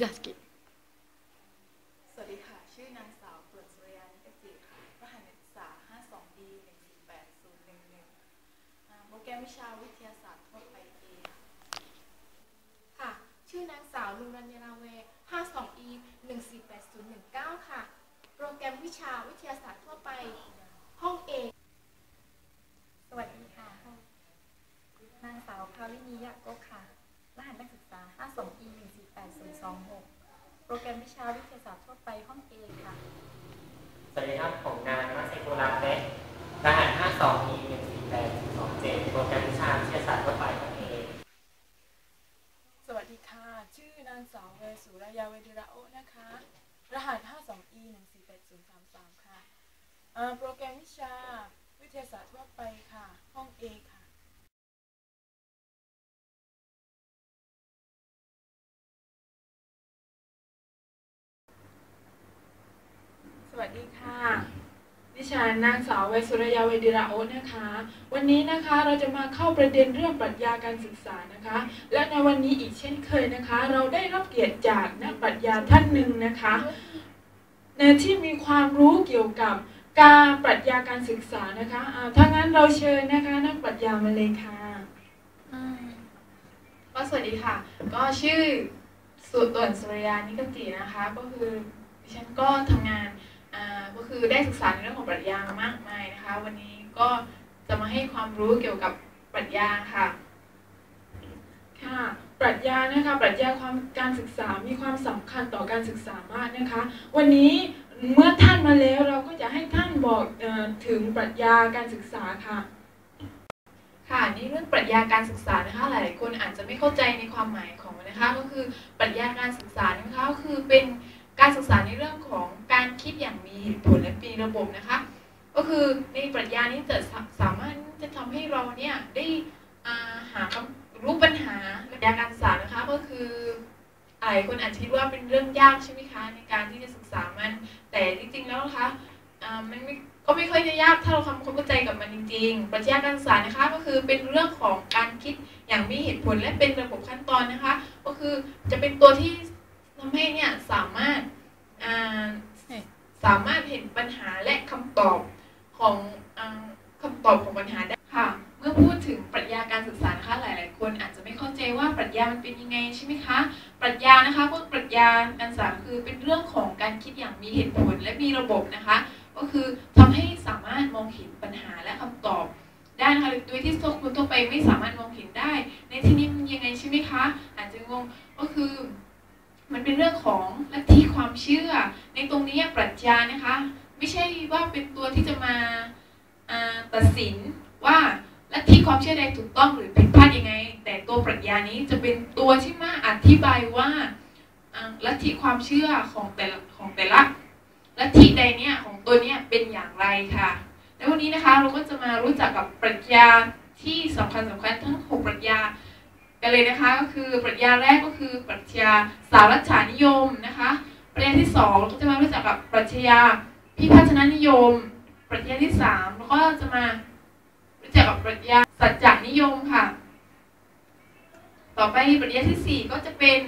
が好き สวัสดีค่ะ ชื่อนางสาวเปิดสุริยานิกจิค่ะ รหัสนักศึกษา 52D 148011อ่าโปรแกรมวิชาวิทยาศาสตร์ทั่วไปเอค่ะ ชื่อนางสาวลุงรัญญาราเว 52E 148019 ค่ะ โปรแกรมวิชาวิทยาศาสตร์ทั่วไป ห้องเอ สวัสดีค่ะ นางสาวภาวินียะโกกค่ะ วิชาวิทยาศาสตร์ทั่วไปห้อง A ค่ะสวัสดีครับผมนายนวัชเซกุลักเล็กรหัส52 e 1 4 8 2 7โปรแกรมวิชาวิทยาศาสตร์ทั่วไปของเองสวัสดีค่ะ ชื่อนางสาวเวสุรยาเวดิระโอนะคะ รหัส 52e 148033 ค่ะอ่าโปรแกรมวิชาวิทยาศาสตร์ทั่วไปค่ะ ห้อง A ค่ะ วัสดีค่ะ ดิฉันนางสาวเวสุรยาเวดิระโอนะคะ วันนี้นะคะเราจะมาเข้าประเด็นเรื่องปรัชญาการศึกษานะคะ และในวันนี้อีกเช่นเคยนะคะ เราได้รับเกียรติจากนักปรัชญาท่านหนึ่งนะคะในที่มีความรู้เกี่ยวกับการปรัชญาการศึกษานะคะอ่าถ้างั้นเราเชิญนะคะนักปรัชญามาเลยค่ะก็สวัสดีค่ะ ก็ชื่อสุตวนสุริยานิกจินะคะ ก็คือดิฉันก็ทำงาน ก็คือได้ศึกษาในเรื่องของปรัชญามากมายนะคะ วันนี้ก็จะมาให้ความรู้เกี่ยวกับปรัชญาค่ะค่ะปรัชญานะคะปรัชญาความการศึกษามีความสำคัญต่อการศึกษามากนะคะ วันนี้เมื่อท่านมาแล้วเราก็จะให้ท่านบอกออถึงปรัชญาการศึกษาค่ะ ค่ะนี่เรื่องปรัชญาการศึกษานะคะ หลาย ๆ คนอาจจะไม่เข้าใจในความหมายของมันนะคะ ก็คือปรัชญาการศึกษานะคะก็คือเป็นการศึกษาในเรื่องของ การคิดอย่างมีเหตุผลและมีระบบนะคะ ก็คือในปรัชญานี้จะสามารถจะทำให้เราเนี่ยได้หาคำรู้ปัญหาปรัชญาการศึกษานะคะก็คือหลายคนอาจจะคิดว่าเป็นเรื่องยากใช่ไหมคะในการที่จะศึกษามัน แต่จริงๆแล้วนะคะมันก็ไม่ค่อยจะยากถ้าเราทำความเข้าใจกับมันจริงๆ ปรัชญาการศึกษานะคะก็คือเป็นเรื่องของการคิดอย่างมีเหตุผลและเป็นระบบขั้นตอนนะคะ ก็คือจะเป็นตัวที่ทำให้เนี่ยสามารถอ่าสามารถเห็น ปัญหาและคำตอบของอาคำตอบของปัญหาได้ค่ะ เมื่อพูดถึงปรัชญาการศึกษานะคะหลาย ๆ คนอาจจะไม่เข้าใจว่าปรัชญามันเป็นยังไงใช่ไหมคะปรัชญานะคะพวกปรัชญาการศึกษาคือเป็นเรื่องของการคิดอย่างมีเหตุผลและมีระบบนะคะ ก็คือทำให้สามารถมองเห็นปัญหาและคำตอบได้นะคะโดยที่คนทั่วไปไม่สามารถมองเห็นได้ ในที่นี้มันยังไงใช่ไหมคะ อาจจะงงก็คือ มันเป็นเรื่องของลัทธิความเชื่อ ในตรงนี้ปรัชญานะคะ ไม่ใช่ว่าเป็นตัวที่จะมาตัดสินว่าลัทธิความเชื่อใดถูกต้องหรือผิดพลาดยังไง แต่ตัวปรัชญานี้จะเป็นตัวที่มาอธิบายว่าลัทธิความเชื่อของแต่ละของแต่ละลัทธิใดเนี่ยของตัวเนี้ยเป็นอย่างไรค่ะ แล้ววันนี้นะคะเราก็จะมารู้จักกับปรัชญาที่สำคัญสำคัญทั้งหกปรัชญา กันเลยนะคะก็คือปรัชญาแรกก็คือปรัชญาสารัชฉานิยมนะคะปรัชญาที่สองเราก็จะมารู้จักกับปรัชญาพิพัฒนานิยม ปรัชญาที่สามแล้วก็จะมารู้จักกับปรัชญาสัจจนิยมค่ะ ต่อไปปรัชญาที่สี่ก็จะเป็น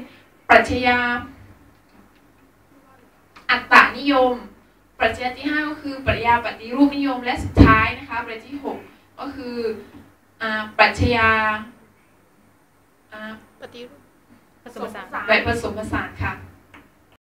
ปรัชญาอัตตนิยม ปรัชญาที่ห้าก็คือปรัชญาปฏิรูปนิยม และสุดท้ายนะคะปรัชญาที่หกก็คืออปรัชญา ฏิรูปผสมผสานไปผสมผสานค่ะ